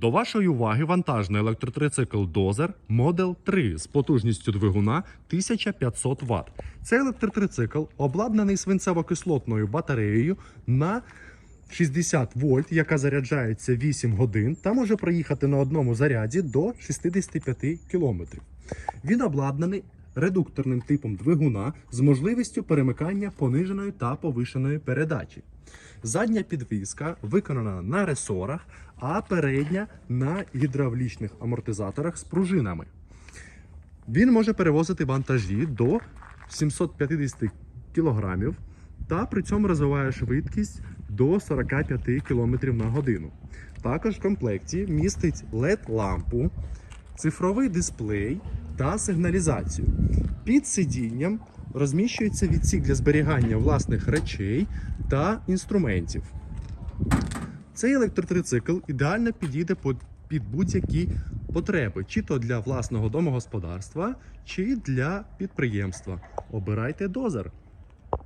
До вашої уваги вантажний електротрицикл Dozer Model 3 з потужністю двигуна 1500 Вт. Цей електротрицикл обладнаний свинцево-кислотною батареєю на 60 вольт, яка заряджається 8 годин та може проїхати на одному заряді до 65 км. Він обладнаний редукторним типом двигуна з можливістю перемикання пониженої та повишеної передачі. Задня підвіска виконана на ресорах, а передня на гідравлічних амортизаторах з пружинами. Він може перевозити вантажі до 750 кг та при цьому розвиває швидкість до 45 км на годину. Також в комплекті містить LED-лампу, цифровий дисплей та сигналізацію. Під сидінням розміщується відсік для зберігання власних речей та інструментів. Цей електротрицикл ідеально підійде під будь-які потреби, чи то для власного домогосподарства, чи для підприємства. Обирайте дозер.